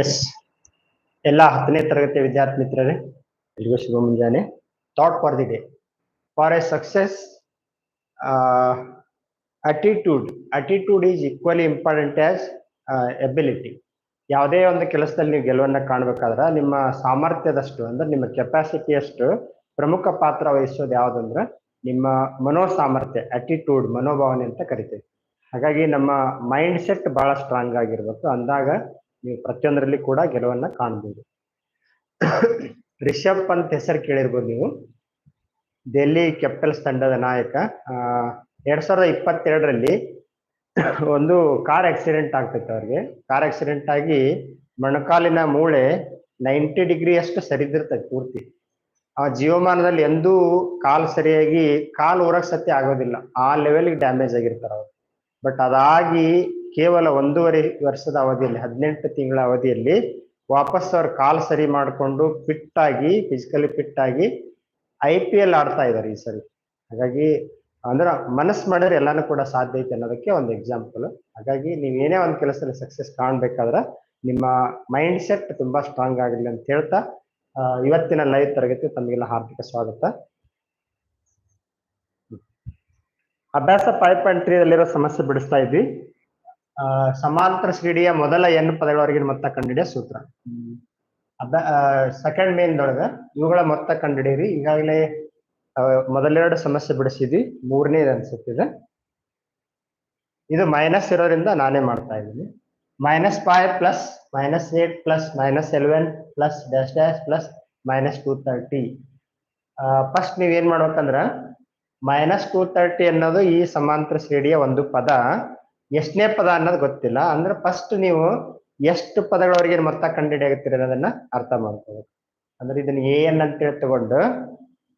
S. ಎಲ್ಲ ಹತ್ತನೇ ತರಗತಿ ವಿದ್ಯಾರ್ಥಿ ಮಿತ್ರರೇ, ಎಲ್ರಿಗೂ ಶುಭ ಮುಂಜಾನೆ. Thought for the day for a success attitude attitude is equally important as ability ಯಾವುದೇ ಒಂದು ಕೆಲಸದಲ್ಲಿ ನೀವು ಗೆಲುವನ್ನ ಕಾಣಬೇಕಾದ್ರೆ ನಿಮ್ಮ ಸಾಮರ್ಥ್ಯದಷ್ಟು ಅಂದ್ರೆ ನಿಮ್ಮ ಕೆಪಾಸಿಟಿಯಷ್ಟು ಪ್ರಮುಖ ಪಾತ್ರ ವಹಿಸೋದು ಯಾವುದಂದ್ರೆ ನಿಮ್ಮ ಮನೋ ಸಾಮರ್ಥ್ಯ ಅಟಿಟ್ಯೂಡ್ ಮನೋಭಾವನೆ ಅಂತ ಕರಿತೀವಿ. ಹಾಗಾಗಿ ನಮ್ಮ ಮೈಂಡ್ ಸೆಟ್ ಬಹಳ ಸ್ಟ್ರಾಂಗ್ ಆಗಿರ್ಬೇಕು. ಅಂದಾಗ ನೀವು ಪ್ರತಿಯೊಂದರಲ್ಲಿ ಕೂಡ ಗೆಲುವನ್ನ ಕಾಣಬಹುದು ರಿಷಬ್ ಪಂತ್ ಹೆಸರು ಕೇಳಿರ್ಬೋದು ನೀವು. ಡೆಲ್ಲಿ ಕ್ಯಾಪಿಟಲ್ಸ್ ತಂಡದ ನಾಯಕ. ಎರಡ್ ಸಾವಿರದ ಇಪ್ಪತ್ತೆರಡರಲ್ಲಿ ಒಂದು ಕಾರ್ ಆಕ್ಸಿಡೆಂಟ್ ಆಗ್ತೈತೆ ಅವ್ರಿಗೆ. ಕಾರ್ ಆಕ್ಸಿಡೆಂಟ್ ಆಗಿ ಮೊಣಕಾಲಿನ ಮೂಳೆ ನೈಂಟಿ ಡಿಗ್ರಿ ಅಷ್ಟು ಸರಿದಿರ್ತೈತೆ ಪೂರ್ತಿ. ಆ ಜೀವಮಾನದಲ್ಲಿ ಎಂದೂ ಕಾಲ್ ಸರಿಯಾಗಿ, ಕಾಲ್ ಊರಕ್ ಸತ್ಯ ಆಗೋದಿಲ್ಲ. ಆ ಲೆವೆಲ್ಗೆ ಡ್ಯಾಮೇಜ್ ಆಗಿರ್ತಾರ ಅವ್ರು. ಬಟ್ ಅದಾಗಿ ಕೇವಲ ಒಂದೂವರೆ ವರ್ಷದ ಅವಧಿಯಲ್ಲಿ, ಹದಿನೆಂಟು ತಿಂಗಳ ಅವಧಿಯಲ್ಲಿ ವಾಪಸ್ ಅವ್ರ ಕಾಲ್ ಸರಿ ಮಾಡಿಕೊಂಡು ಫಿಟ್ ಆಗಿ ಫಿಸಿಕಲಿ ಫಿಟ್ ಆಗಿ ಐ ಪಿ ಎಲ್ ಆಡ್ತಾ ಇದಾರೆ ಈ ಸರಿ. ಹಾಗಾಗಿ ಅಂದ್ರ ಮನಸ್ಸು ಮಾಡಿದ್ರೆ ಎಲ್ಲಾನು ಕೂಡ ಸಾಧ್ಯ ಐತೆ ಅನ್ನೋದಕ್ಕೆ ಒಂದು ಎಕ್ಸಾಂಪಲ್ ಹಾಗಾಗಿ ನೀವು ಏನೇ ಒಂದು ಕೆಲಸದಲ್ಲಿ ಸಕ್ಸಸ್ ಕಾಣ್ಬೇಕಾದ್ರೆ ನಿಮ್ಮ ಮೈಂಡ್ ಸೆಟ್ ತುಂಬಾ ಸ್ಟ್ರಾಂಗ್ ಆಗಲಿ ಅಂತ ಹೇಳ್ತಾ ಇವತ್ತಿನ ಲೈವ್ ತರಗತಿ ತಮಗೆಲ್ಲ ಹಾರ್ದಿಕ ಸ್ವಾಗತ. ಅಭ್ಯಾಸ ಫೈವ್ ಪಾಯಿಂಟ್ ತ್ರೀ ಅಲ್ಲಿರೋ ಸಮಸ್ಯೆ ಬಿಡಿಸ್ತಾ ಇದ್ವಿ. ಸಮಾಂತರ ಶ್ರೇಣಿಯ ಮೊದಲ ಎನ್ ಪದಗಳವರೆಗಿನ ಮೊತ್ತ ಕಂಡುಹಿಡಿಯ ಸೂತ್ರ. ಅದ ಸೆಕೆಂಡ್ ಮೇನ್ ದೊಳಗ ಇವುಗಳ ಮೊತ್ತ ಕಂಡುಹಿಡಿಯಿರಿ. ಈಗಾಗಲೇ ಮೊದಲೆರಡು ಸಮಸ್ಯೆ ಬಿಡಿಸಿದ್ವಿ. ಮೂರನೇದು ಅನ್ಸುತ್ತಿದೆ. ಇದು ಮೈನಸ್ ಇರೋದ್ರಿಂದ ನಾನೇ ಮಾಡ್ತಾ ಇದ್ದೀನಿ. Minus five plus minus eight plus minus eleven plus dash dash plus minus two thirty first ನೀವೇನ್ ಮಾಡ್ಬೇಕಂದ್ರ ಮೈನಸ್ ಟೂ ತರ್ಟಿ ಅನ್ನೋದು ಈ ಸಮಾಂತರ ಶ್ರೇಣಿಯ ಒಂದು ಪದ. ಎಷ್ಟನೇ ಪದ ಅನ್ನೋದು ಗೊತ್ತಿಲ್ಲ. ಅಂದ್ರೆ ಫಸ್ಟ್ ನೀವು ಎಷ್ಟು ಪದಗಳವರೆಗೆ ಮೊತ್ತ ಕಂಡುಹಿಡಿಯಾಗುತ್ತೀರಿ ಅನ್ನೋದನ್ನ ಅರ್ಥ ಮಾಡ್ಕೋಬೇಕು. ಅಂದ್ರೆ ಇದನ್ನ ಎ ಎನ್ ಅಂತೇಳಿ ತಗೊಂಡು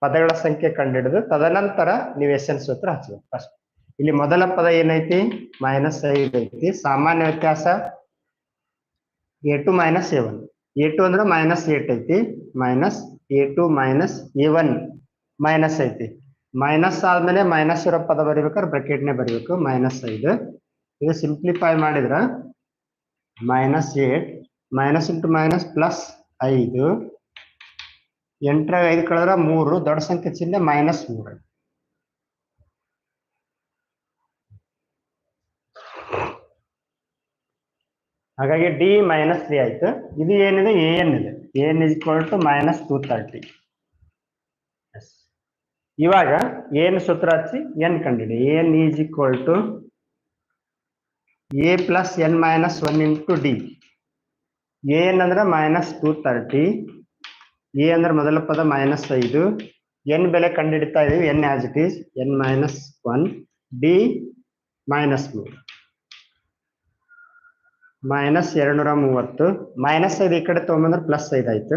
ಪದಗಳ ಸಂಖ್ಯೆ ಕಂಡುಹಿಡಿದು ತದನಂತರ ನೀವು ಎಸ್ ಎನ್ ಸೂತ್ರ ಹಚ್ಚಬೇಕು ಫಸ್ಟ್ ಇಲ್ಲಿ ಮೊದಲ ಪದ ಏನೈತಿ? ಮೈನಸ್ ಐದು ಐತಿ. ಸಾಮಾನ್ಯ ವ್ಯತ್ಯಾಸ A two minus A one A two ಅಂದ್ರೆ ಮೈನಸ್ ಏಟ್ ಐತಿ. Minus A two minus A one minus ಐತಿ. ಮೈನಸ್ ಆದ್ಮೇಲೆ ಮೈನಸ್ ಇರೋ ಪದ ಬರಿಬೇಕಾದ್ರೆ ಬ್ರಕೆಟ್ನೇ ಬರಿಬೇಕು. ಮೈನಸ್ ಐದು. ಇದು ಸಿಂಪ್ಲಿಫೈ ಮಾಡಿದ್ರ minus eight minus into minus plus ಐದು. ಎಂಟರಾಗ ಐದು ಕಳೆದ್ರೆ ಮೂರು, ದೊಡ್ಡ ಸಂಖ್ಯೆ ಚಿಹ್ನೆ ಮೈನಸ್ ಮೂರು. ಹಾಗಾಗಿ ಡಿ ಮೈನಸ್ ತ್ರೀ ಆಯ್ತು. ಇದು ಏನಿದೆ? ಎ ಎನ್ ಇದೆ N is equal to minus two thirty ಇವಾಗ ಏನ್ ಸೂತ್ರ ಹಚ್ಚಿ N ಕಂಡಿಡಿ N is equal to A plus N minus one into D N ಅಂದ್ರೆ ಮೈನಸ್ ಟೂ ತರ್ಟಿ ಎ ಅಂದ್ರೆ ಮೊದಲ ಪದ ಮೈನಸ್ ಐದು. ಎನ್ ಬೆಲೆ ಕಂಡುಹಿಡಿತಾ ಇದೀವಿ N as it is N minus one D minus ಮೂರು. ಮೈನಸ್ ಎರಡ್ನೂರ ಮೂವತ್ತು. ಮೈನಸ್ ಐದು ಈ ಕಡೆ ತಗೊಂಬಂದ್ರೆ ಪ್ಲಸ್ ಐದು ಆಯ್ತು.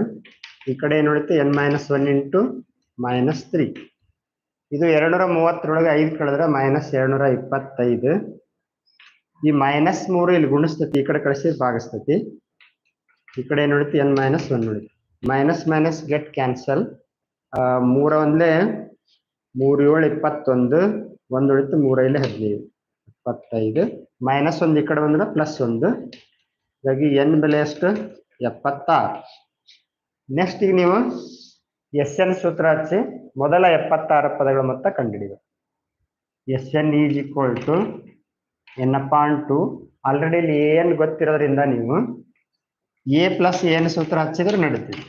ಈ ಕಡೆ ಏನು ಉಳಿತು N minus one into minus three ಇದು ಎರಡ್ನೂರ ಮೂವತ್ತರೊಳಗೆ ಐದು ಕಳೆದ್ರೆ ಮೈನಸ್ ಎರಡ್ನೂರ ಇಪ್ಪತ್ತೈದು. ಈ ಮೈನಸ್ ಮೂರು ಇಲ್ಲಿ ಗುಣಿಸ್ತತಿ, ಈ ಕಡೆ ಕಳಿಸಿ ಭಾಗಿಸ್ತತಿ. ಈ ಕಡೆ ಏನ್ ಉಳಿತು ಎನ್ ಮೈನಸ್ ಒನ್ ಉಳಿತು ಮೈನಸ್ ಮೈನಸ್ ಗೆಟ್ ಕ್ಯಾನ್ಸಲ್ ಮೂರ ಒಂದ್ಲೆ ಮೂರು ಏಳು ಇಪ್ಪತ್ತೊಂದು, ಒಂದು ಉಳಿತು ಮೂರೈಲೆ ಹದಿನೈದು. ಇಪ್ಪತ್ತೈದು. ಮೈನಸ್ ಒಂದು ಈ ಕಡೆ ಬಂದ್ರೆ ಪ್ಲಸ್ ಒಂದು. ಹಾಗಾಗಿ ಎನ್ ಬೆಲೆ ಎಷ್ಟು? ಎಪ್ಪತ್ತಾರು. ನೆಕ್ಸ್ಟ್ ಈಗ ನೀವು ಎಸ್ ಎನ್ ಸೂತ್ರ ಹಚ್ಚಿ, ಮೊದಲ ಎಪ್ಪತ್ತಾರು ಪದಗಳ ಮೊತ್ತ ಕಂಡುಹಿಡಿಬೇಕು. S N is equal to N upon two already ಇಲ್ಲಿ ಏನ್ ಗೊತ್ತಿರೋದ್ರಿಂದ ನೀವು ಎ ಪ್ಲಸ್ ಏನ್ ಸೂತ್ರ ಹಚ್ಚಿದ್ರೆ ನಡೀತೀವಿ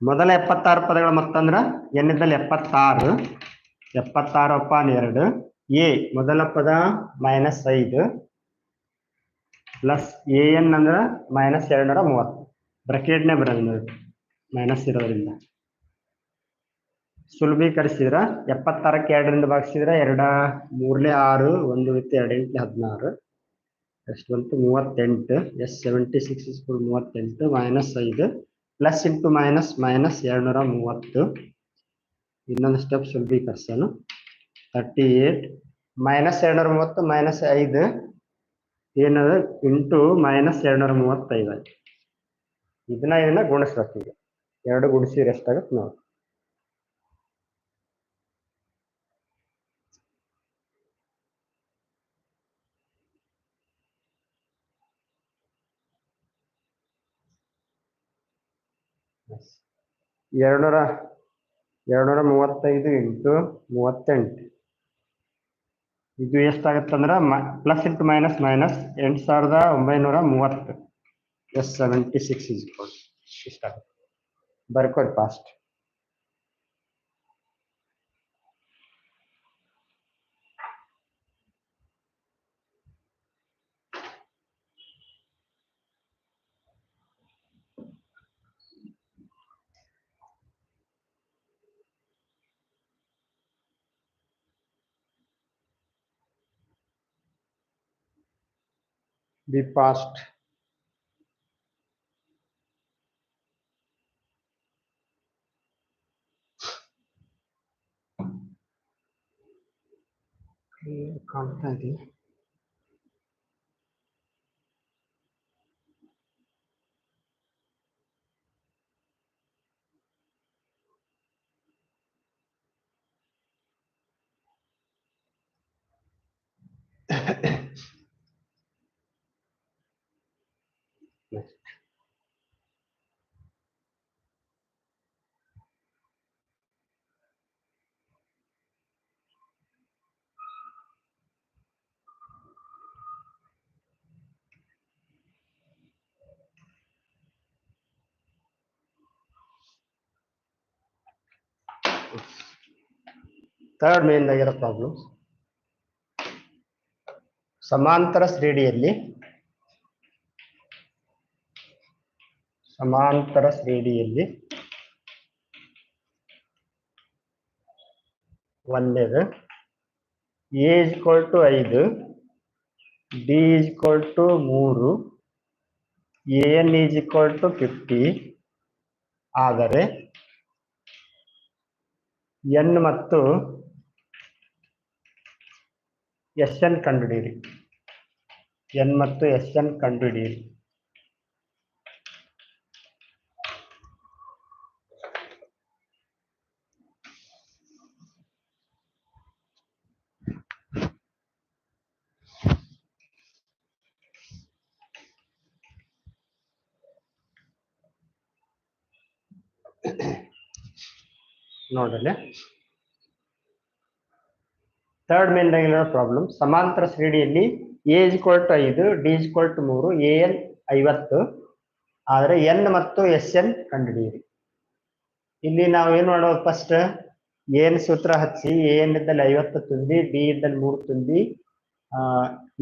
ಮೊದಲ ಎಪ್ಪತ್ತಾರು ಪದಗಳು ಮತ್ತಂದ್ರ ಎನ್ ಇದ್ದಲ್ಲಿ ಎಪ್ಪತ್ತಾರು ಎಪ್ಪತ್ತಾರು ಅಪಾನ್ ಎರಡು ಎ ಮೊದಲ ಪದ ಮೈನಸ್ ಐದು ಪ್ಲಸ್ ಎ ಎನ್ ಅಂದ್ರ ಮೈನಸ್ ಎರಡ್ನೂರ ಮೂವತ್ತು. ಬ್ರಕೆಟ್ನೇ ಬರೋದು ಮೈನಸ್ ಇರೋದ್ರಿಂದ. ಸುಲಭೀಕರಿಸಿದ್ರ, ಎಪ್ಪತ್ತಾರಕ್ಕೆ ಎರಡರಿಂದ ಭಾಗಿಸಿದ್ರ ಎರಡ ಮೂರನೇ ಆರು, ಒಂದು ವಿತ್ ಎರಡು ಎಂಟ್ಲೆ ಹದಿನಾರು. ಎಷ್ಟು ಬಂತು ಮೂವತ್ತೆಂಟು. ಎಸ್ ಸೆವೆಂಟಿ ಸಿಕ್ಸ್ ಇಸ್ಕೂಲ್ ಮೂವತ್ತೆಂಟು ಮೈನಸ್ ಐದು ಪ್ಲಸ್ ಇಂಟು ಮೈನಸ್ ಮೈನಸ್ ಎರಡುನೂರ ಮೂವತ್ತು. ಇನ್ನೊಂದು ಸ್ಟೆಪ್ ಸುಲಭೀಕರಿಸೋಣ. ತರ್ಟಿ ಏಟ್ ಮೈನಸ್ ಎರಡುನೂರ ಮೂವತ್ತು ಮೈನಸ್ ಐದು. ಏನದ? ಇಂಟು ಮೈನಸ್ ಎರಡುನೂರ ಮೂವತ್ತೈದು. ಇದನ್ನ ಇದನ್ನ ಗುಣಿಸ್ಬೇಕು ಈಗ. ಎರಡು ರೆಸ್ಟ್ ಆಗುತ್ತೆ ನೋಡಿ. ಎರಡ್ನೂರ, ಎರಡುನೂರ ಮೂವತ್ತೈದು ಇಂಟು ಮೂವತ್ತೆಂಟು. ಇದು ಎಷ್ಟಾಗತ್ತಂದ್ರ ಪ್ಲಸ್ ಇಂಟು ಮೈನಸ್ ಮೈನಸ್ ಎಂಟು ಸಾವಿರದ ಒಂಬೈನೂರ ಮೂವತ್ತು. ಎಸ್ ಸೆವೆಂಟಿ ಸಿಕ್ಸ್ ಇಸ್ ಇಷ್ಟ ಬರ್ಕೊಡಿ fast the past content third main ಆಗಿರೋ ಪ್ರಾಬ್ಲಮ್ ಸಮಾಂತರ ಶ್ರೇಡಿಯಲ್ಲಿ ಸಮಾಂತರ ಶ್ರೇಡಿಯಲ್ಲಿ ಒಂದೇದು ಈಕ್ವಲ್ ಟು ಐದು. ಡಿ ಈಕ್ವಲ್ ಟು ಮೂರು. A N equal to fifty ಆದರೆ ಎನ್ ಮತ್ತು ಎಸ್ ಎನ್ ಕಂಡುಹಿಡಿಯಿರಿ. ಎನ್ ಮತ್ತು ಎಸ್ ಎನ್ ಕಂಡುಹಿಡಿಯಿರಿ. ನೋಡಲೆ. ಥರ್ಡ್ ಮೇನ್ ಪ್ರಾಬ್ಲಮ್ ಸಮಾಂತರ ಶ್ರೇಣಿಯಲ್ಲಿ ಎ ಇಸ್ ಈಕ್ವಲ್ ಟು ಐದು ಡಿ ಇಸ್ ಈಕ್ವಲ್ ಟು ಮೂರು ಎ ಎನ್ ಐವತ್ತು. ಆದರೆ ಎನ್ ಮತ್ತು ಎಸ್ ಎನ್ ಕಂಡುಹಿಡಿಯಿರಿ. ಇಲ್ಲಿ ನಾವು ಏನು ಮಾಡೋದು ಫಸ್ಟ್ ಎನ್ ಸೂತ್ರ ಹಚ್ಚಿ ಎ ಎನ್ ಇದ್ದಲ್ಲಿ ಐವತ್ತು ತುಂಬಿ ಡಿ ಇದ್ದಲ್ಲಿ ಮೂರು ತುಂಬಿ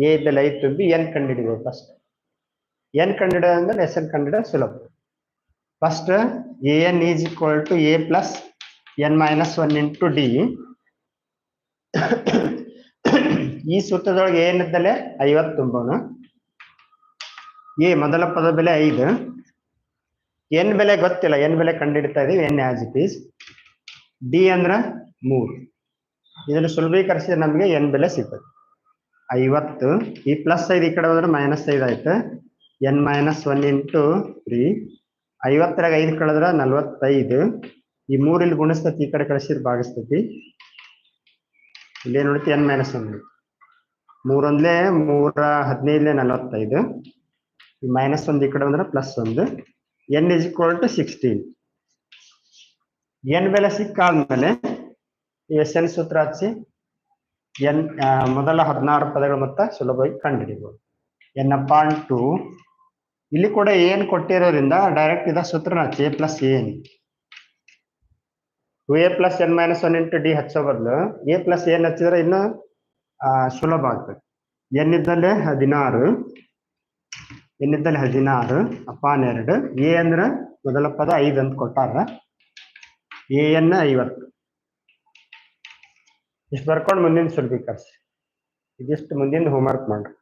ಎ ಇದ್ದಲ್ಲಿ ಐದು ತುಂಬಿ ಎನ್ ಕಂಡುಹಿಡಿಬೋದು ಫಸ್ಟ್ ಎನ್ ಕಂಡುಹಿಡಿಯೋದಂದ್ರೆ ಎಸ್ ಎನ್ ಕಂಡುಹಿಡಿಯೋ ಸುಲಭ. First A N is equal to A plus N minus one into D ಈ ಸೂತ್ರದೊಳಗೆ ಏನಿದ್ದಲೆ ಐವತ್ತು ತುಂಬೋಣ ಎ ಮೊದಲ ಪದ ಬೆಲೆ ಐದು. ಎನ್ ಬೆಲೆ ಗೊತ್ತಿಲ್ಲ. ಎನ್ ಬೆಲೆ ಕಂಡುಹಿಡ್ತಾ ಇದೀವಿ. N as it is D ಅಂದ್ರ ಮೂರು. ಇದನ್ನು ಸುಲಭೀಕರಿಸಿದ್ರೆ ನಮಗೆ ಎನ್ ಬೆಲೆ ಸಿಗ್ತದೆ. ಐವತ್ತು. ಈ ಪ್ಲಸ್ ಐದು ಈ ಕಡೆ ಹೋದ್ರೆ ಮೈನಸ್ ಐದು ಆಯ್ತು. N minus one into three ಐವತ್ತರಾಗ ಐದು ಕಳೆದ್ರೆ ನಲ್ವತ್ತೈದು. ಈ ಮೂರು ಇಲ್ಲಿ ಗುಣಿಸ್ತತಿ, ಈ ಕಡೆ ಕಳಿಸಿದ್ರೆ ಭಾಗಿಸ್ತತಿ. ಇಲ್ಲಿ ನೋಡ್ತಿ, ಎನ್ ಮೈನಸ್ ಒನ್ ಮೂರೊಂದ್ಲೆ ಮೂರ ಹದಿನೈದ್ಲೆ ನಲವತ್ತೈದು. ಮೈನಸ್ ಒಂದು ಈ ಕಡೆ ಬಂದ್ರೆ ಪ್ಲಸ್ ಒಂದು. N is equal to sixteen N ಬೆಲೆ ಸಿಕ್ಕಾದ್ಮೇಲೆ ಎಸ್ ಎನ್ ಸೂತ್ರ ಹಚ್ಚಿ ಎನ್ ಮೊದಲ ಹದಿನಾರು ಪದಗಳ ಮೊತ್ತ ಸುಲಭವಾಗಿ ಕಂಡುಹಿಡಿಬಹುದು ಎನ್ ಅಪಾನ್ ಟು ಇಲ್ಲಿ ಕೂಡ ಏನ್ ಕೊಟ್ಟಿರೋದ್ರಿಂದ ಡೈರೆಕ್ಟ್ ಇದ ಸೂತ್ರ ಹಚ್ಚಿ A plus N to A plus N minus one into D ಹಚ್ಚೋ ಬದಲು ಎ ಪ್ಲಸ್ ಎನ್ ಹಚ್ಚಿದ್ರೆ ಇನ್ನು ಸುಲಭ ಆಗ್ತದೆ. ಎನ್ ಇದ್ದಲ್ಲಿ ಹದಿನಾರು ಎನ್ ಇದ್ದಲ್ಲಿ ಹದಿನಾರು, ಅಪಾನ್ ಎರಡು, ಎ ಅಂದ್ರೆ ಮೊದಲ ಪದ ಐದು ಅಂತ ಕೊಟ್ಟಾರ. ಎ ಎನ್ ಐವತ್ತು. ಇಷ್ಟು ಬರ್ಕೊಂಡು ಮುಂದಿನ ಸುಲಭೀಕರಿಸಿ ಇದಿಷ್ಟು ಮುಂದಿನ ಹೋಮ್ವರ್ಕ್ ಮಾಡ್ರಿ.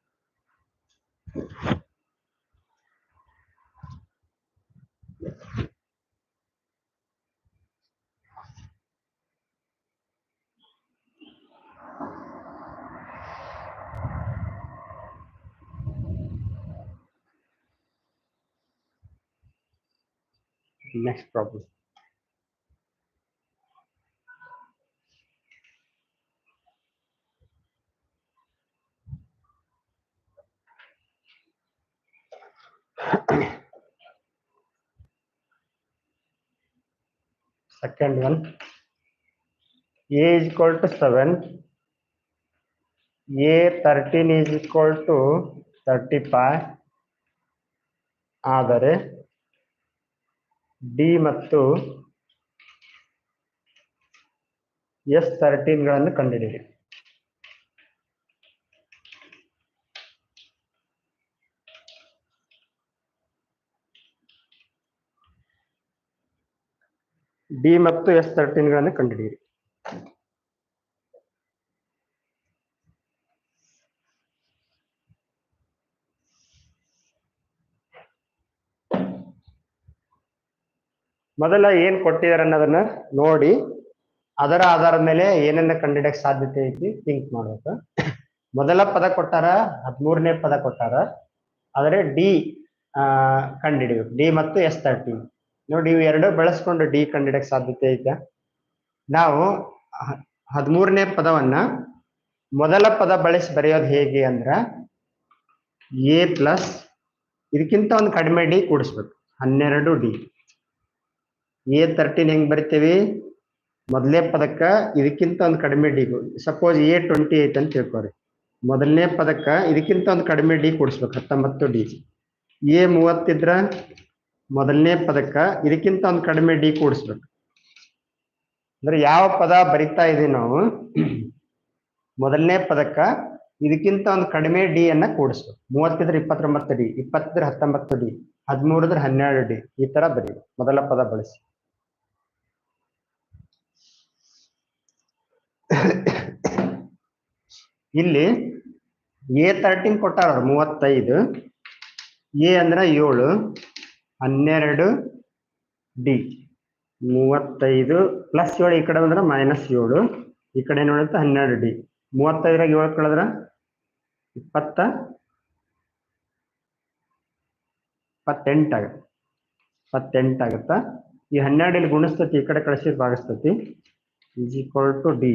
next problem second one a is equal to 7 a 13 is equal to 35 ಆದರೆ ಡಿ ಮತ್ತು ಎಸ್ಗಳನ್ನು ಕಂಡುಹಿಡಿಯಿರಿ ಡಿ ಮತ್ತು ಎಸ್ಗಳನ್ನು ಕಂಡುಹಿಡಿಯಿರಿ ಮೊದಲ ಏನ್ ಕೊಟ್ಟಿದ್ದಾರೆ ಅನ್ನೋದನ್ನ ನೋಡಿ, ಅದರ ಆಧಾರದ ಮೇಲೆ ಏನನ್ನ ಕಂಡಿಡಕ್ ಸಾಧ್ಯತೆ ಐತಿ ಥಿಂಕ್ ಮಾಡ್ಬೇಕು. ಮೊದಲ ಪದ ಕೊಟ್ಟಾರ, ಹದಿಮೂರನೇ ಪದ ಕೊಟ್ಟಾರ. ಆದರೆ ಡಿ ಕಂಡಿಡಿಬೇಕು ಡಿ ಮತ್ತು ಎಸ್ ತರ್ಟಿ ನೋಡಿ, ಇವು ಎರಡು ಬಳಸ್ಕೊಂಡು ಡಿ ಕಂಡಿಡಕ್ ಸಾಧ್ಯತೆ ಐತೆ. ನಾವು ಹದಿಮೂರನೇ ಪದವನ್ನ ಮೊದಲ ಪದ ಬಳಸಿ ಬರೆಯೋದು ಹೇಗೆ ಅಂದ್ರ ಎ ಪ್ಲಸ್ ಇದಕ್ಕಿಂತ ಒಂದು ಕಡಿಮೆ ಡಿ ಕೂಡಿಸ್ಬೇಕು. ಹನ್ನೆರಡು ಡಿ ಎ ತರ್ಟೀನ್ ಹೆಂಗ್ ಬರಿತೀವಿ? ಮೊದಲನೇ ಪದಕ್ಕ ಇದಕ್ಕಿಂತ ಒಂದು ಕಡಿಮೆ D suppose A twenty eight ಅಂತ ತಿಳ್ಕೊರಿ. ಮೊದಲನೇ ಪದಕ್ಕ ಇದಕ್ಕಿಂತ ಒಂದು ಕಡಿಮೆ ಡಿ ಕೊಡಿಸ್ಬೇಕು, ಹತ್ತೊಂಬತ್ತು ಡಿ ಎ ಮೂವತ್ತಿದ್ರ ಮೊದಲನೇ ಪದಕ್ಕ ಇದಕ್ಕಿಂತ ಒಂದು ಕಡಿಮೆ ಡಿ ಕೂಡಿಸ್ಬೇಕು. ಅಂದ್ರೆ ಯಾವ ಪದ ಬರಿತಾ ಇದೀವಿ ನಾವು? ಮೊದಲನೇ ಪದಕ್ಕ ಇದಕ್ಕಿಂತ ಒಂದು ಕಡಿಮೆ ಡಿ ಅನ್ನ ಕೂಡಿಸ್ಬೇಕು. ಮೂವತ್ತಿದ್ರ ಇಪ್ಪತ್ತೊಂಬತ್ತು ಡಿ ಇಪ್ಪತ್ತಿದ್ರ ಹತ್ತೊಂಬತ್ತು ಡಿ ಹದಿಮೂರಿದ್ರೆ ಹನ್ನೆರಡು ಡಿ ಈ ತರ ಬರೀ ಮೊದಲ ಪದ ಬಳಸಿ. ಇಲ್ಲಿ ಎ ತರ್ಟೀನ್ ಕೊಟ್ಟಾರ ಮೂವತ್ತೈದು. ಎ ಅಂದ್ರೆ ಏಳು, ಹನ್ನೆರಡು ಡಿ ಮೂವತ್ತೈದು ಪ್ಲಸ್ ಏಳು, ಈ ಕಡೆ ಬಂದ್ರೆ ಮೈನಸ್ ಏಳು. ಈ ಕಡೆ ನೋಡುತ್ತೆ ಹನ್ನೆರಡು ಡಿ ಮೂವತ್ತೈದರಾಗ ಏಳು ಕಳೆದ್ರ? ಇಪ್ಪತ್ತ? ಇಪ್ಪತ್ತೆಂಟಾಗತ್ತ ಆಗುತ್ತೆ. ಇಪ್ಪತ್ತೆಂಟು ಆಗುತ್ತಾ. ಈ ಹನ್ನೆರಡು ಇಲ್ಲಿ ಗುಣಿಸ್ತತಿ, ಈ ಕಡೆ ಕಳಿಸಿ ಭಾಗಿಸ್ತತಿ. ಈಸ್ ಈಕ್ವಲ್ ಟು ಡಿ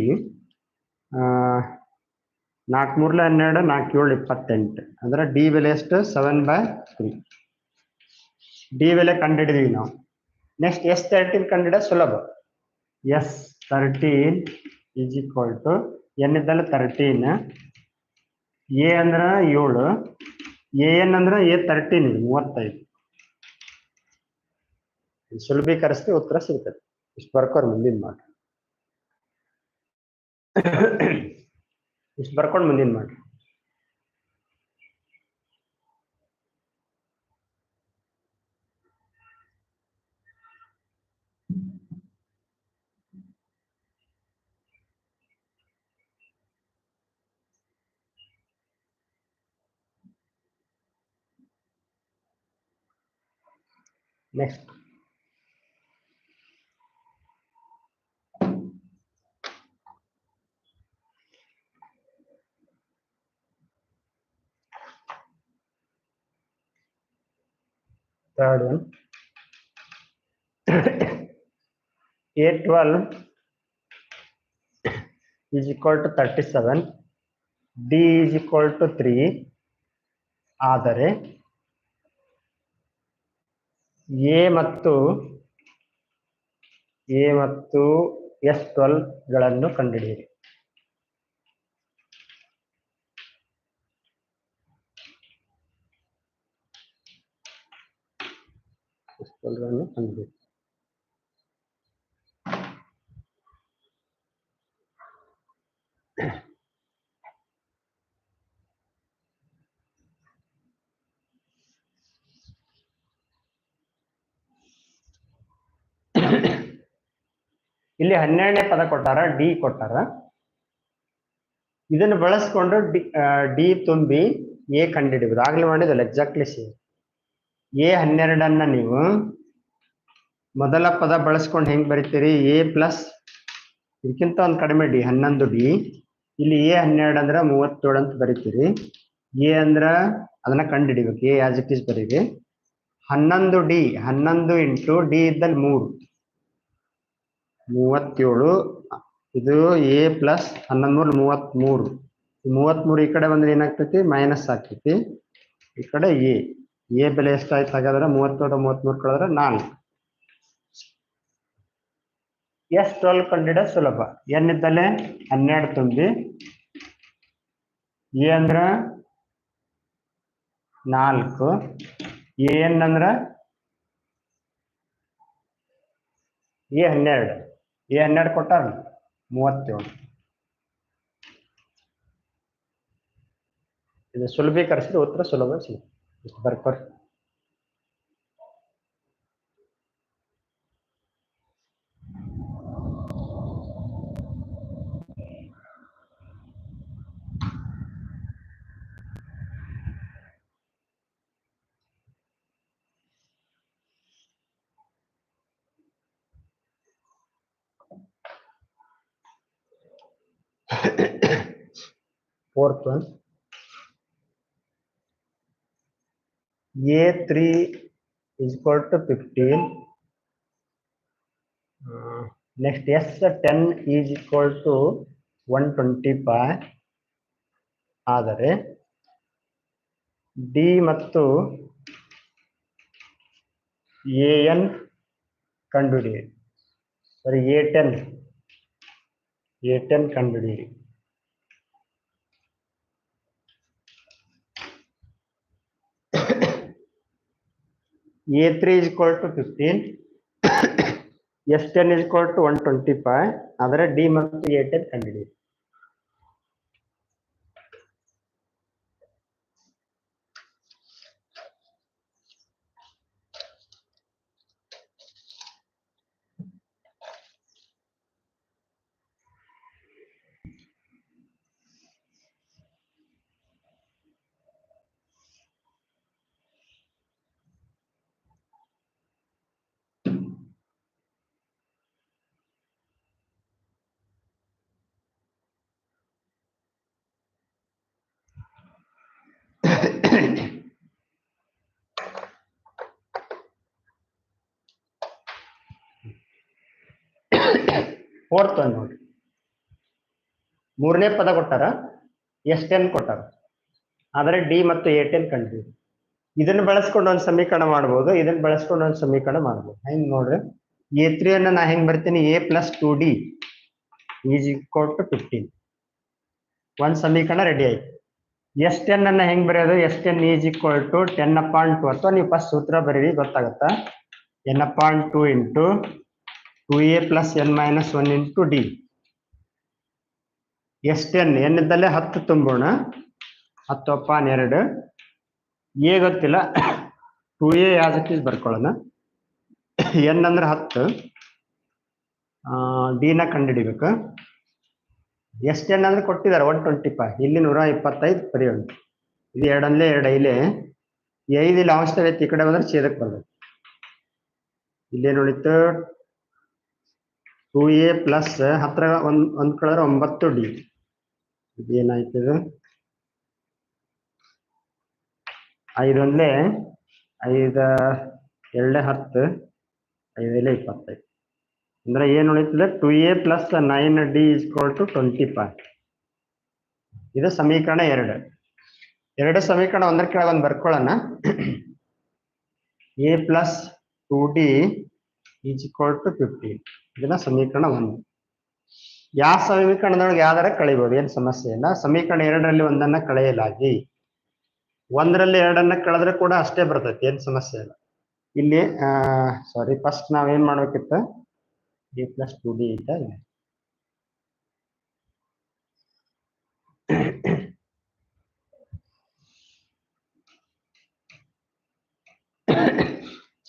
ನಾಲ್ಕು ಮೂರ್ಲ ಹನ್ನೆರಡು ನಾಲ್ಕು ಏಳು ಇಪ್ಪತ್ತೆಂಟು. ಅಂದ್ರೆ ಡಿ ಬೆಲೆ ಎಷ್ಟು? ಸೆವೆನ್ ಬೈ ತ್ರೀ ಡಿ ಬೆಲೆ ಕಂಡುಹಿಡಿದೀವಿ ನಾವು. ನೆಕ್ಸ್ಟ್ ಎಸ್ ತರ್ಟೀನ್ ಕಂಡುಹಿಡ ಸುಲಭ. S thirteen is equal to N ಇದ್ದಲ್ಲ ತರ್ಟೀನ್ ಎ ಅಂದ್ರ ಏಳು. ಎ ಎನ್ ಅಂದ್ರ ಎ ತರ್ಟೀನ್ ಇದು, ಮೂವತ್ತೈದು. ಸುಲಭೀಕರಿಸಿದ್ರೆ ಉತ್ತರ ಸಿಗ್ತದೆ. ಇಷ್ಟು ಬರ್ಕೋರ್ ಮುಂದಿನ ಮಾಡ್ರಿ ಇಷ್ಟು ಬರ್ಕೊಂಡು ಮುಂದಿನ ಮಾಡ್ರಿ next third one a12 is equal to 37 d is equal to 3 ಆದರೆ ಎ ಮತ್ತು ಎ ಮತ್ತು ಎಸ್ ಟ್ವೆಲ್ಗಳನ್ನು ಕಂಡುಹಿಡಿಯಿರಿ ಗಳನ್ನು ಕಂಡುಹಿಡಿಯಿರಿ ಇಲ್ಲಿ ಹನ್ನೆರಡನೇ ಪದ ಕೊಟ್ಟಾರ ಡಿ ಕೊಟ್ಟಾರ. ಇದನ್ನು ಬಳಸ್ಕೊಂಡು ಡಿ ಡಿ ತುಂಬಿ ಎ ಕಂಡುಹಿಡಿಬಹುದು ಆಗ್ಲೇ ಮಾಡಿದಲ್ಲ ಎಕ್ಸಾಕ್ಟ್ಲಿ ಸೇಮ್ ಎ ಹನ್ನೆರಡನ್ನ ನೀವು ಮೊದಲ ಪದ ಬಳಸ್ಕೊಂಡು ಹೆಂಗ್ ಬರಿತೀರಿ? ಎ ಪ್ಲಸ್ ಇದಕ್ಕಿಂತ ಒಂದು ಕಡಿಮೆ ಡಿ, ಹನ್ನೊಂದು ಡಿ. ಇಲ್ಲಿ ಎ ಹನ್ನೆರಡು ಅಂದ್ರೆ ಮೂವತ್ತೇಳು ಅಂತ ಬರಿತೀರಿ. ಎ ಅಂದ್ರ ಅದನ್ನ ಕಂಡುಹಿಡಿಬೇಕು ಎ ಆಸ್ ಇಟ್ ಈಸ್ ಬರೀರಿ. ಹನ್ನೊಂದು ಡಿ, ಹನ್ನೊಂದು ಇಂಟು ಡಿ ಇದ್ದಲ್ಲಿ ಮೂರು. ಮೂವತ್ತೇಳು, ಇದು ಎ ಪ್ಲಸ್ ಹನ್ನೊಂದು ಮೂರು, ಮೂವತ್ತ್ಮೂರು. ಮೂವತ್ತ್ಮೂರು ಈ ಕಡೆ ಬಂದ್ರೆ ಏನಾಗ್ತೈತಿ? ಮೈನಸ್ ಆಗ್ತೈತಿ. ಈ ಕಡೆ ಎ. ಎ ಬೆಲೆ ಎಷ್ಟಾಯ್ತು ಹಾಗಾದ್ರೆ ಮೂವತ್ತೇಳು ಮೂವತ್ಮೂರು ಕಳೆದ್ರೆ ನಾಲ್ಕು. ಎಸ್ ಟ್ವೆಲ್ ಕಂಡಿಡ ಸುಲಭ. ಎನ್ ಇದ್ದಲ್ಲೇ ಹನ್ನೆರಡು ತುಂಬಿ. ಎ ಅಂದ್ರ ನಾಲ್ಕು. ಎನ್ ಅಂದ್ರ ಎ ಹನ್ನೆರಡು. ಎ ಹನ್ನೆರಡು ಕೊಟ್ಟಾರ ಮೂವತ್ತೇಳು. ಇದು ಸುಲಭೀಕರಿಸಿದ ಉತ್ತರ ಸುಲಭ ಸಿಗುತ್ತೆ. ಇಷ್ಟು ಬರ್ಕೊರಿ fourth one a3 is equal to 15 uh, next s10 is equal to 125 ಆದರೆ ಡಿ ಮತ್ತು ಎ ಎನ್ ಕಂಡುಹಿಡಿಯಿರಿ. ಸರಿ ಎ ಟೆನ್ ಎ ಟೆನ್ ಕಂಡುಹಿಡಿಯಿರಿ. A3 is equal to 15. S10 is equal to 125. ಅದರ ಡಿ ಮತ್ತು ಎ ಟೆನ್ ಕಂಡುಹಿಡಿ Fourth ಒಂದು ನೋಡಿ. ಮೂರನೇ ಪದ ಕೊಟ್ಟಾರ? ಎಸ್ ಟೆನ್ ಕೊಟ್ಟಾರ. ಆದರೆ ಡಿ ಮತ್ತು ಎ ಟೆನ್ ಕಂಡು ಇದನ್ನ ಬಳಸ್ಕೊಂಡು ಒಂದು ಸಮೀಕರಣ ಮಾಡ್ಬೋದು. ಇದನ್ನ ಬಳಸ್ಕೊಂಡು ಒಂದು ಸಮೀಕರಣ ಮಾಡ್ಬೋದು. ಹೆಂಗ್ ನೋಡ್ರಿ? ಎ ತ್ರೀ ಅನ್ನ ನಾ ಹೆಂಗ್ ಬರ್ತೀನಿ? A plus two D is equal to fifteen ಒಂದ್ ಸಮೀಕರಣ ರೆಡಿ ಆಯ್ತು. ಎಸ್ ಟೆನ್ ಅನ್ನ ಹೆಂಗ್ ಬರೆಯೋದು? S ten is equal to ten upon two ಅಥವಾ ನೀವು ಫಸ್ಟ್ ಸೂತ್ರ ಬರೀರಿ, ಗೊತ್ತಾಗತ್ತ? N upon two into two A plus N minus one into D. S ten N ಇದ್ದಲ್ಲೇ ಹತ್ತು ತುಂಬೋಣ. ಹತ್ತು ಅಪಾನ್ ಎರಡು. ಎ ಗೊತ್ತಿಲ್ಲ. ಟು ಎ ಇಟ್ ಈಸ್ ಬರ್ಕೊಳ್ಳೋಣ. ಎನ್ ಅಂದ್ರೆ ಹತ್ತು. ಡಿನ ಕಂಡುಹಿಡಿಬೇಕು. ಎಸ್ ಟೆನ್ ಅಂದ್ರೆ ಕೊಟ್ಟಿದ್ದಾರೆ? ಒನ್ ಟ್ವೆಂಟಿ ಫೈವ್ ಇಲ್ಲಿ ನೂರ ಇಪ್ಪತ್ತೈದು ಬರೆಯೋಣ. ಇದು ಎರಡಲ್ಲೇ ಎರಡು ಇಲ್ಲಿ ಐದು ಇಲ್ಲಿ ಅವಶ್ಯಕತೆ ಈ ಕಡೆ ಬಂದ್ರೆ ಛೇದಕ್ಕೆ ಬರ್ಬೇಕು. ಇಲ್ಲೇನು ಉಳಿತು? ಟೂ ಎ ಪ್ಲಸ್ ಹತ್ರ ಒಂದ್ ಒಂದ್ ಕಳೆದ್ರೆ ಒಂಬತ್ತು ಡಿ ಇದೇನಾಯ್ತು ಇದು? ಐದೊಂದ್ಲೆ ಐದ, ಎರಡೇ ಹತ್ತು ಐದಲ್ಲೇ ಇಪ್ಪತ್ತೈದು. ಅಂದ್ರೆ ಏನ್ ಉಳಿತದೆ? Two A plus nine D is to twenty five ಇದು ಸಮೀಕರಣ ಎರಡು. ಎರಡು ಸಮೀಕರಣ ಒಂದರ ಕೆಳಗೆ ಒಂದು ಬರ್ಕೊಳ್ಳೋಣ. A plus two D is equal to fifteen ಇದನ್ನ ಸಮೀಕರಣ ಒಂದು. ಯಾವ ಸಮೀಕರಣದೊಳಗೆ ಯಾವ್ದಾರ ಕಳಿಬಹುದು ಏನ್ ಸಮಸ್ಯೆ ಇಲ್ಲ. ಸಮೀಕರಣ ಎರಡರಲ್ಲಿ ಒಂದನ್ನ ಕಳೆಯಲಾಗಿ. ಒಂದರಲ್ಲಿ ಎರಡನ್ನ ಕಳೆದ್ರೆ ಕೂಡ ಅಷ್ಟೇ ಬರ್ತೈತಿ. ಏನ್ ಸಮಸ್ಯೆ ಇಲ್ಲ. ಇಲ್ಲಿ ಸಾರಿ ಫಸ್ಟ್ ನಾವೇನ್ ಮಾಡ್ಬೇಕಿತ್ತು? ಎ ಪ್ಲಸ್ ಟು ಡಿ ಇದೆ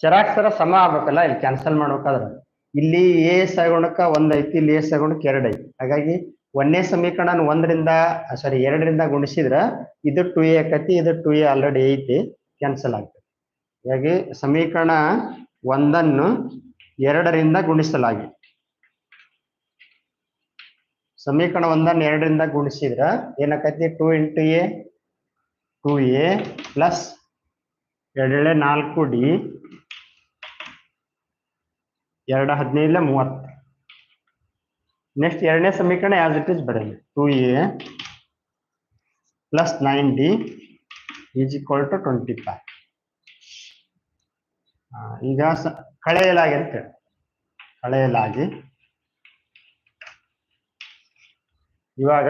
ಚರಾಕ್ಷರ ಸಮ ಆಗ್ಬೇಕಲ್ಲ, ಇಲ್ಲಿ ಕ್ಯಾನ್ಸಲ್ ಮಾಡ್ಬೇಕಾದ್ರೆ. ಇಲ್ಲಿ ಎ ಸಗುಣಕ ಒಂದ್ ಐತಿ, ಇಲ್ಲಿ ಎ ಸಗುಣಕ ಎರಡ್ ಐತಿ. ಹಾಗಾಗಿ ಒಂದನೇ ಸಮೀಕರಣ ಒಂದರಿಂದ ಸಾರಿ ಎರಡರಿಂದ ಗುಣಿಸಿದ್ರ ಇದು ಟು ಎ ಆಕತಿ, ಇದು ಟು ಎ ಆಲ್ರೆಡಿ ಐತಿ ಕ್ಯಾನ್ಸಲ್ ಆಗ್ತದೆ. ಹಾಗಾಗಿ ಸಮೀಕರಣ ಒಂದನ್ನು ಎರಡರಿಂದ ಗುಣಿಸಲಾಗಿ. ಸಮೀಕರಣ ಒಂದನ್ನು ಎರಡರಿಂದ ಗುಣಿಸಿದ್ರ ಏನಕ್ಕೈತಿ? Two into A two A plus ಎರಡೇಳೆ ನಾಲ್ಕು ಡಿ ಎರಡು ಹದಿನೈದಲೆ ಮೂವತ್ತು. ನೆಕ್ಸ್ಟ್ ಎರಡನೇ ಸಮೀಕರಣ ಆಸ್ ಇಟ್ ಈಸ್ ಬರಲಿ two A plus nine D is equal to twenty five ಈಗ ಕಳೆಯಲಾಗಿ ಅಂತ ಕಳೆಯಲಾಗಿ. ಇವಾಗ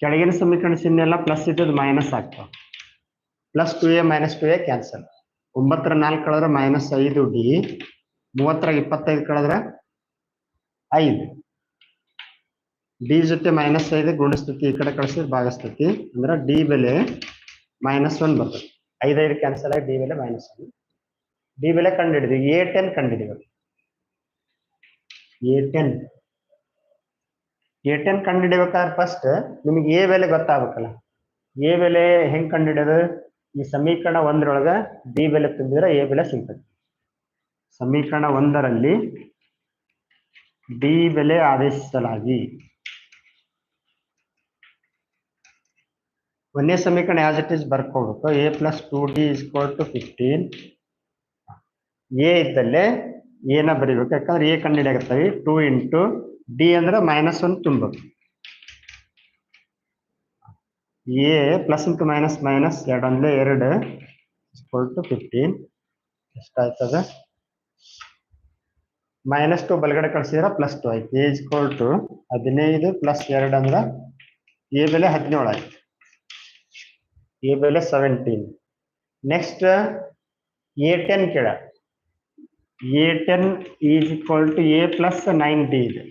ಕೆಳಗಿನ ಸಮೀಕರಣ ಚಿಹ್ನೆ ಎಲ್ಲ ಪ್ಲಸ್ ಇದ್ದದ್ದು ಮೈನಸ್ ಆಗ್ತಾವ plus two A minus two A cancel ಒಂಬತ್ತರ ನಾಲ್ಕು ಕಳೆದ್ರೆ ಮೈನಸ್ ಐದು ಡಿ ಮೂವತ್ತರ ಇಪ್ಪತ್ತೈದು ಕಳೆದ್ರೆ ಐದು. ಡಿ ಜೊತೆ ಮೈನಸ್ ಐದು ಗುಣಿಸ್ತತಿ, ಈ ಕಡೆ ಕಳಿಸಿದ್ರೆ ಭಾಗಿಸ್ತತಿ. ಅಂದ್ರೆ ಡಿ ಬೆಲೆ ಮೈನಸ್ ಒನ್ ಬರ್ತದೆ. ಐದೈದು ಕ್ಯಾನ್ಸಲ್ ಆಗಿ ಡಿ ಬೆಲೆ ಮೈನಸ್ ಒನ್ ಡಿ ಬೆಲೆ ಕಂಡುಹಿಡಿದ್ವಿ ಎ ಟೆನ್ ಕಂಡುಹಿಡಿದ್ವಿ ಎ ಟೆನ್ ಎ ಟೆನ್ ಕಂಡುಹಿಡಿಬೇಕಾದ್ರೆ ಫಸ್ಟ್ ನಿಮಗೆ ಎ ಬೆಲೆ ಗೊತ್ತಾಗಬೇಕಲ್ಲ. ಎ ಬೆಲೆ ಹೆಂಗ್ ಕಂಡುಹಿಡಿಯೋದು? ಈ ಸಮೀಕರಣ ಒಂದರೊಳಗೆ ಡಿ ಬೆಲೆ ತುಂಬಿದ್ರೆ ಎ ಬೆಲೆ ಸಿಗ್ತದೆ. ಸಮೀಕರಣ ಒಂದರಲ್ಲಿ ಡಿ ಬೆಲೆ ಆದೇಶಿಸಲಾಗಿ. ಒಂದೇ ಸಮೀಕರಣ as it is ಬರ್ಕೋಬೇಕು. A plus two D is to fifteen A ಇದ್ದಲ್ಲೇ ಏನ ಬರಿಬೇಕು. ಯಾಕಂದ್ರೆ ಎ ಕಂಡುಹಿಡಿಯಾಗತ್ತವೆ ಟೂ ಇಂಟು ಡಿ ಅಂದ್ರೆ ಮೈನಸ್ ಒನ್ ತುಂಬಬೇಕು. A plus into minus minus ಎರಡು ಅಂದ್ರೆ ಎರಡು ಟು ಫಿಫ್ಟೀನ್ ಎಷ್ಟಾಯ್ತದ? ಮೈನಸ್ ಟು ಬಲಗಡೆ ಕಳಿಸಿದ್ರೆ ಪ್ಲಸ್ ಟು ಆಯ್ತು. ಏಜ್ ಕೋಲ್ ಟು ಹದಿನೈದು ಪ್ಲಸ್ ಎರಡು ಅಂದ್ರೆ ಎ ಬೆಲೆ ಹದಿನೇಳು ಆಯ್ತು. ಎ ಬೆಲೆ ಸೆವೆಂಟೀನ್ ನೆಕ್ಸ್ಟ್ ಎ ಟೆನ್ ಕೇಳ. A ten is equal to A plus nine D ಇದೆ.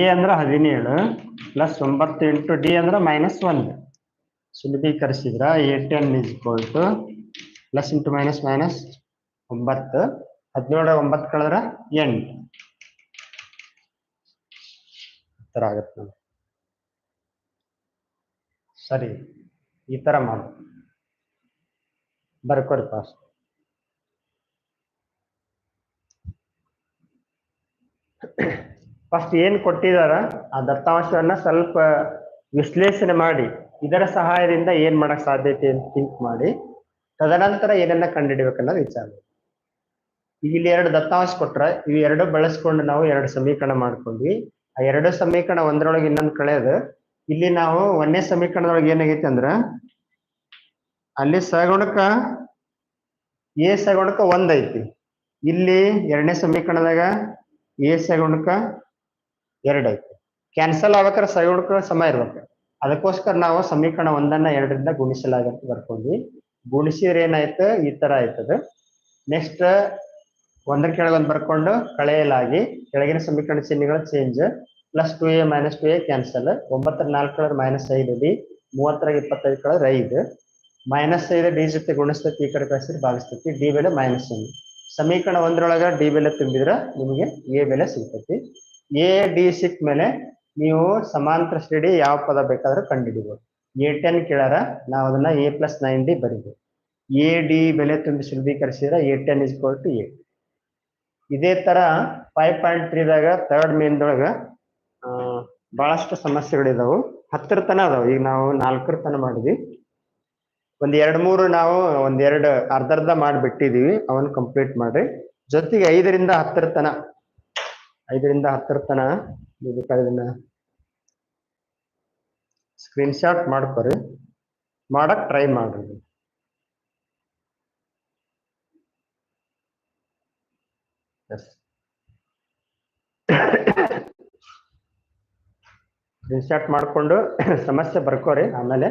ಎ ಅಂದ್ರೆ ಹದಿನೇಳು ಪ್ಲಸ್ ಒಂಬತ್ತು ಇಂಟು ಡಿ ಅಂದ್ರೆ ಮೈನಸ್ ಒಂದು ಸುಲಭೀಕರಿಸಿದ್ರ A ten is equal to plus into minus minus ಒಂಬತ್ತು. ಹದಿನೇಳು ಒಂಬತ್ತು ಕಳೆದ್ರೆ ಎಂಟು. ಥರ ಆಗತ್ತೆ ಸರಿ, ಈ ಥರ ಮಾಡು ಬರ್ಕೊರಿ ಪಾಸ್ ಫಸ್ಟ್ ಏನ್ ಕೊಟ್ಟಿದಾರ? ಆ ದತ್ತಾಂಶವನ್ನ ಸ್ವಲ್ಪ ವಿಶ್ಲೇಷಣೆ ಮಾಡಿ. ಇದರ ಸಹಾಯದಿಂದ ಏನ್ ಮಾಡಕ್ ಸಾಧ್ಯತೆ ಅಂತ ಥಿಂಕ್ ಮಾಡಿ. ತದನಂತರ ಏನನ್ನ ಕಂಡುಹಿಡಿಬೇಕನ್ನೋದು ವಿಚಾರ. ಇಲ್ಲಿ ಎರಡು ದತ್ತಾಂಶ ಕೊಟ್ರ, ಇವು ಎರಡು ಬಳಸ್ಕೊಂಡು ನಾವು ಎರಡು ಸಮೀಕರಣ ಮಾಡ್ಕೊಂಡ್ವಿ. ಆ ಎರಡು ಸಮೀಕರಣ ಒಂದರೊಳಗೆ ಇನ್ನೊಂದು ಕಳೆಯೋದು ಇಲ್ಲಿ ನಾವು ಒಂದೇ ಸಮೀಕರಣದೊಳಗೆ ಏನಾಗೈತೆ ಅಂದ್ರ ಅಲ್ಲಿ ಸಗುಣಕ ಎ ಸಗುಣಕ ಒಂದ್ ಐತಿ. ಇಲ್ಲಿ ಎರಡನೇ ಸಮೀಕರಣದಾಗ ಎ ಸಗುಣಕ ಎರಡು ಐತಿ. ಕ್ಯಾನ್ಸಲ್ ಆಗ್ಬೇಕಾದ್ರೆ ಸಗುಣಕ ಸಮ ಇರ್ಬೇಕು. ಅದಕ್ಕೋಸ್ಕರ ನಾವು ಸಮೀಕರಣ ಒಂದನ್ನ ಎರಡರಿಂದ ಗುಣಿಸಲಾಗತ್ತೆ ಬರ್ಕೊಂಡ್ವಿ. ಗುಣಿಸಿದ್ರೆ ಏನಾಯ್ತು? ಈ ತರ ಆಯ್ತದ. ನೆಕ್ಸ್ಟ್ ಒಂದರ ಕೆಳಗೆ ಒಂದ್ ಬರ್ಕೊಂಡು ಕಳೆಯಲಾಗಿ, ಕೆಳಗಿನ ಸಮೀಕರಣ ಚಿಹ್ನೆಗಳ change plus two A minus two A cancel ಒಂಬತ್ತರ ನಾಲ್ಕು ಕಳೆದ್ರೆ ಮೈನಸ್ ಐದು ಡಿ ಮೂವತ್ತರಾಗ ಇಪ್ಪತ್ತೈದು ಕಳೆದ್ರೆ ಐದು. ಮೈನಸ್ ಇದೆ ಡಿ ಜೊತೆ ಗುಣಿಸ್ತೈತಿ ಈ ಕಡೆ ಕಳಿಸಿದ್ರೆ ಭಾಗಿಸ್ತೈತಿ. ಡಿ ಬೆಲೆ ಮೈನಸ್ ಒಂದು. ಸಮೀಕರಣ ಒಂದರೊಳಗ ಡಿ ಬೆಲೆ ತುಂಬಿದ್ರೆ ನಿಮಗೆ ಎ ಬೆಲೆ ಸಿಗ್ತೈತಿ. ಎ, ಡಿ ಸಿಕ್ಕ ಮೇಲೆ ನೀವು ಸಮಾಂತರ ಶ್ರೇಣಿ ಯಾವ ಪದ ಬೇಕಾದ್ರೂ ಕಂಡುಹಿಡಿಬೋದು. ಎ ಟೆನ್ ಕೇಳಾರ, ನಾವು ಅದನ್ನ ಎ ಪ್ಲಸ್ ನೈನ್ ಡಿ ಬರೀಬೋದು. ಎ, ಡಿ ಬೆಲೆ ತುಂಬಿ ಸುಲಭೀಕರಿಸಿದ್ರೆ A ten is to A. ಇದೇ ತರ ಫೈವ್ ಪಾಯಿಂಟ್ ತ್ರೀದಾಗ ತರ್ಡ್ ಮೇನ್ದೊಳಗ ಬಹಳಷ್ಟು ಸಮಸ್ಯೆಗಳಿದಾವು. ಹತ್ತರ ತನ ಅದಾವ. ಈಗ ನಾವು ನಾಲ್ಕರ ತನ ಮಾಡಿದ್ವಿ. ಒಂದ್ ಎರಡ್ ಮೂರು ನಾವು ಒಂದ್ ಎರಡು ಅರ್ಧ ಅರ್ಧ ಮಾಡಿಬಿಟ್ಟಿದೀವಿ. ಅವನ್ ಕಂಪ್ಲೀಟ್ ಮಾಡ್ರಿ. ಜೊತೆಗೆ ಐದರಿಂದ ಹತ್ತರ ತನ. ಐದರಿಂದ ಹತ್ತರ ತನ. ಇದನ್ನ ಸ್ಕ್ರೀನ್ ಶಾಟ್ ಮಾಡ್ಕೊರಿ. ಮಾಡಕ್ ಟ್ರೈ ಮಾಡ್ರಿ. ಸ್ಕ್ರೀನ್ ಶಾಟ್ ಮಾಡ್ಕೊಂಡು ಸಮಸ್ಯೆ ಬರ್ಕೋರಿ. ಆಮೇಲೆ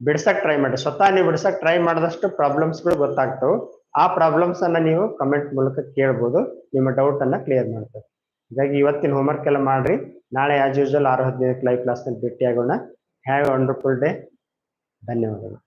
ಬಿಡ್ಸಕ್ ಟ್ರೈ ಮಾಡಿ. ಸ್ವತಃ ನೀವು ಬಿಡ್ಸಕ್ ಟ್ರೈ ಮಾಡಿದಷ್ಟು ಪ್ರಾಬ್ಲಮ್ಸ್ಗಳು ಗೊತ್ತಾಗ್ತವೆ. ಆ ಪ್ರಾಬ್ಲಮ್ಸ್ ಅನ್ನ ನೀವು ಕಮೆಂಟ್ ಮೂಲಕ ಕೇಳ್ಬೋದು. ನಿಮ್ಮ ಡೌಟ್ ಅನ್ನ ಕ್ಲಿಯರ್ ಮಾಡ್ತವೆ ಹಾಗಾಗಿ ಇವತ್ತಿನ ಹೋಮ್ವರ್ಕ್ ಎಲ್ಲ ಮಾಡ್ರಿ. ನಾಳೆ ಆಸ್ ಯೂಶುವಲ್ ಆರು ಹದಿನೈದು ಲೈವ್ ಕ್ಲಾಸ್ನಲ್ಲಿ ಭೇಟಿ ಆಗೋಣ ಹ್ಯಾವ್ ಅಂಡರ್ಫುಲ್ ಡೇ ಧನ್ಯವಾದಗಳು.